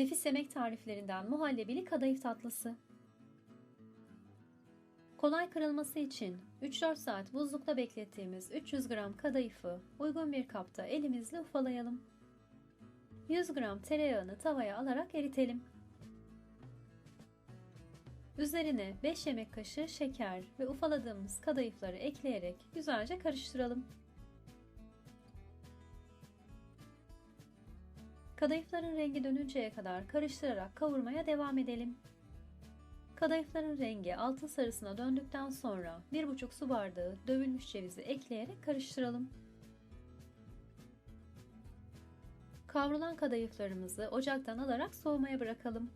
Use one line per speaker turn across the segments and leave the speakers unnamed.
Nefis yemek tariflerinden muhallebili kadayıf tatlısı. Kolay kırılması için 3-4 saat buzlukta beklettiğimiz 300 gram kadayıfı uygun bir kapta elimizle ufalayalım. 100 gram tereyağını tavaya alarak eritelim. Üzerine 5 yemek kaşığı şeker ve ufaladığımız kadayıfları ekleyerek güzelce karıştıralım. Kadayıfların rengi dönünceye kadar karıştırarak kavurmaya devam edelim. Kadayıfların rengi altın sarısına döndükten sonra 1,5 su bardağı dövülmüş cevizi ekleyerek karıştıralım. Kavrulan kadayıflarımızı ocaktan alarak soğumaya bırakalım.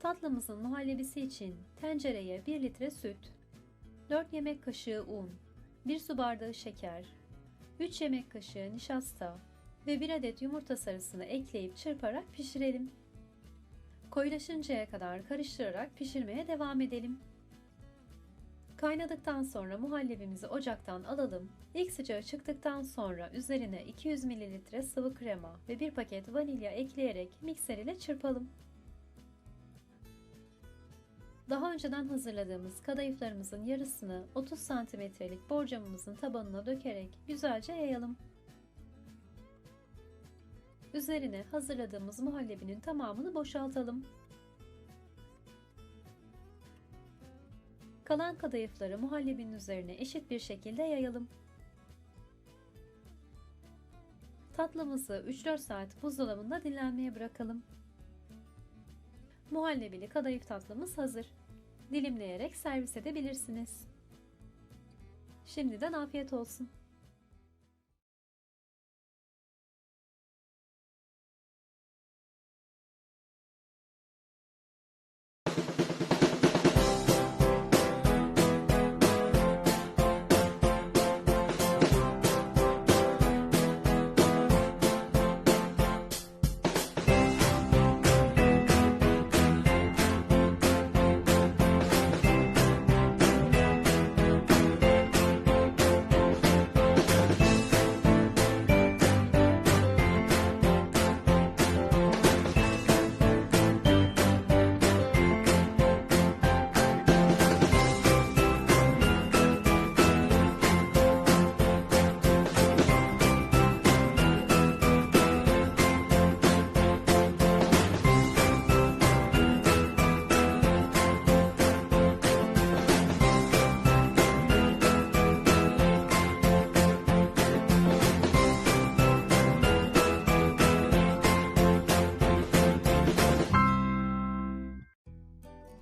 Tatlımızın muhallebisi için tencereye 1 litre süt, 4 yemek kaşığı un, 1 su bardağı şeker, 3 yemek kaşığı nişasta ve 1 adet yumurta sarısını ekleyip çırparak pişirelim. Koyulaşıncaya kadar karıştırarak pişirmeye devam edelim. Kaynadıktan sonra muhallebimizi ocaktan alalım. İlk sıcağı çıktıktan sonra üzerine 200 ml sıvı krema ve 1 paket vanilya ekleyerek mikser ile çırpalım. Daha önceden hazırladığımız kadayıflarımızın yarısını 30 santimetrelik borcamımızın tabanına dökerek güzelce yayalım. Üzerine hazırladığımız muhallebinin tamamını boşaltalım. Kalan kadayıfları muhallebinin üzerine eşit bir şekilde yayalım. Tatlımızı 3-4 saat buzdolabında dinlenmeye bırakalım. Muhallebili kadayıf tatlımız hazır. Dilimleyerek servis edebilirsiniz. Şimdiden afiyet olsun.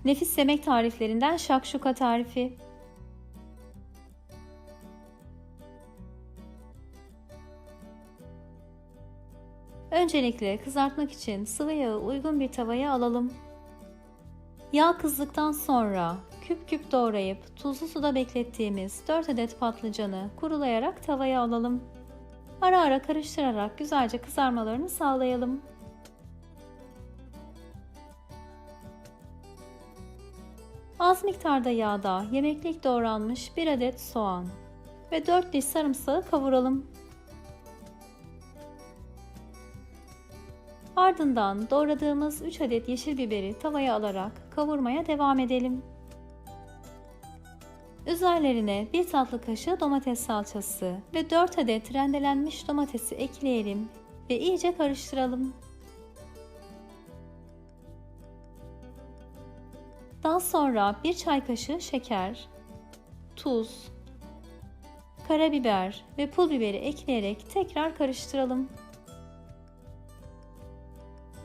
Nefis yemek tariflerinden şakşuka tarifi. Öncelikle kızartmak için sıvı yağı uygun bir tavaya alalım. Yağ kızdıktan sonra küp küp doğrayıp tuzlu suda beklettiğimiz 4 adet patlıcanı kurulayarak tavaya alalım. Ara ara karıştırarak güzelce kızarmalarını sağlayalım. Az miktarda yağda yemeklik doğranmış 1 adet soğan ve 4 diş sarımsağı kavuralım. Ardından doğradığımız 3 adet yeşil biberi tavaya alarak kavurmaya devam edelim. Üzerlerine 1 tatlı kaşığı domates salçası ve 4 adet rendelenmiş domatesi ekleyelim ve iyice karıştıralım. Daha sonra 1 çay kaşığı şeker, tuz, karabiber ve pul biberi ekleyerek tekrar karıştıralım.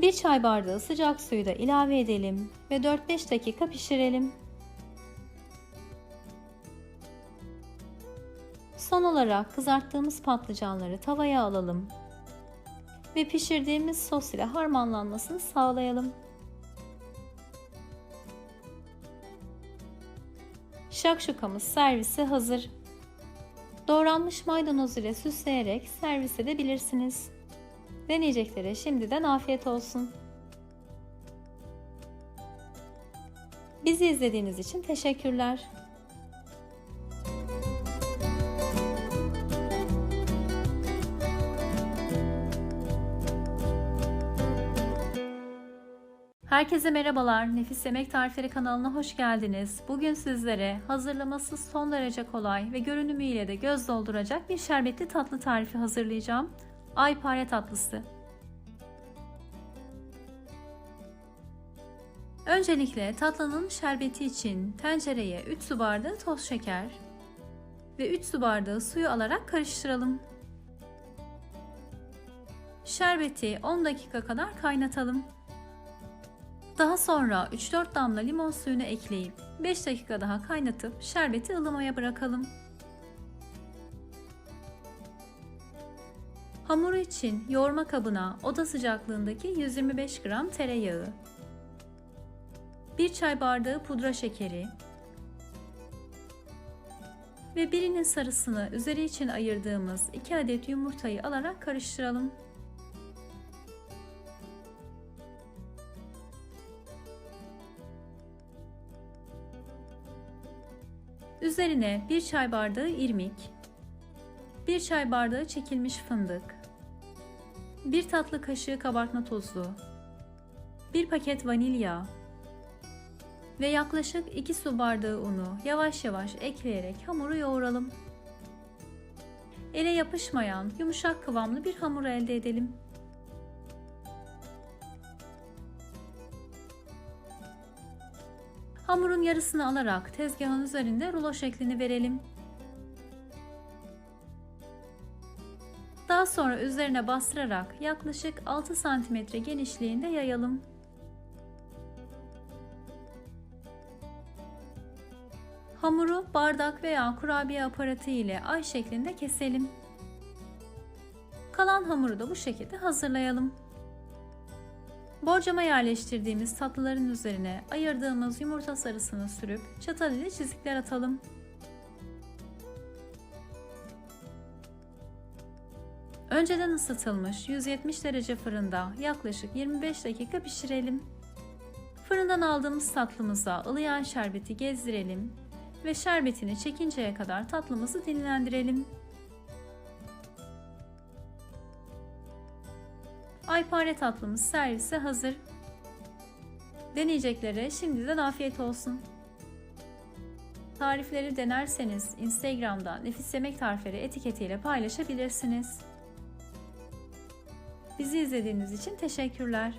1 çay bardağı sıcak suyu da ilave edelim ve 4-5 dakika pişirelim. Son olarak kızarttığımız patlıcanları tavaya alalım ve pişirdiğimiz sos ile harmanlanmasını sağlayalım. Şakşukamız servise hazır. Doğranmış maydanoz ile süsleyerek servis edebilirsiniz. Deneyeceklere şimdiden afiyet olsun. Bizi izlediğiniz için teşekkürler. Herkese merhabalar. Nefis Yemek Tarifleri kanalına hoş geldiniz. Bugün sizlere hazırlaması son derece kolay ve görünümüyle de göz dolduracak bir şerbetli tatlı tarifi hazırlayacağım. Aypare tatlısı. Öncelikle tatlının şerbeti için tencereye 3 su bardağı toz şeker ve 3 su bardağı suyu alarak karıştıralım. Şerbeti 10 dakika kadar kaynatalım. Daha sonra 3-4 damla limon suyunu ekleyip 5 dakika daha kaynatıp şerbeti ılımaya bırakalım. Hamuru için yoğurma kabına oda sıcaklığındaki 125 gram tereyağı, 1 çay bardağı pudra şekeri ve birinin sarısını üzeri için ayırdığımız 2 adet yumurtayı alarak karıştıralım. Üzerine 1 çay bardağı irmik, 1 çay bardağı çekilmiş fındık, 1 tatlı kaşığı kabartma tozu, 1 paket vanilya ve yaklaşık 2 su bardağı unu yavaş yavaş ekleyerek hamuru yoğuralım. Ele yapışmayan yumuşak kıvamlı bir hamur elde edelim. Hamurun yarısını alarak tezgahın üzerinde rulo şeklini verelim. Daha sonra üzerine bastırarak yaklaşık 6 cm genişliğinde yayalım. Hamuru bardak veya kurabiye aparatı ile ay şeklinde keselim. Kalan hamuru da bu şekilde hazırlayalım. Borcama yerleştirdiğimiz tatlıların üzerine ayırdığımız yumurta sarısını sürüp çatal ile çizikler atalım. Önceden ısıtılmış 170 derece fırında yaklaşık 25 dakika pişirelim. Fırından aldığımız tatlımıza ılıyan şerbeti gezdirelim ve şerbetini çekinceye kadar tatlımızı dinlendirelim. Aypare tatlımız servise hazır. Deneyeceklere şimdiden afiyet olsun. Tarifleri denerseniz Instagram'da Nefis Yemek Tarifleri etiketiyle paylaşabilirsiniz. Bizi izlediğiniz için teşekkürler.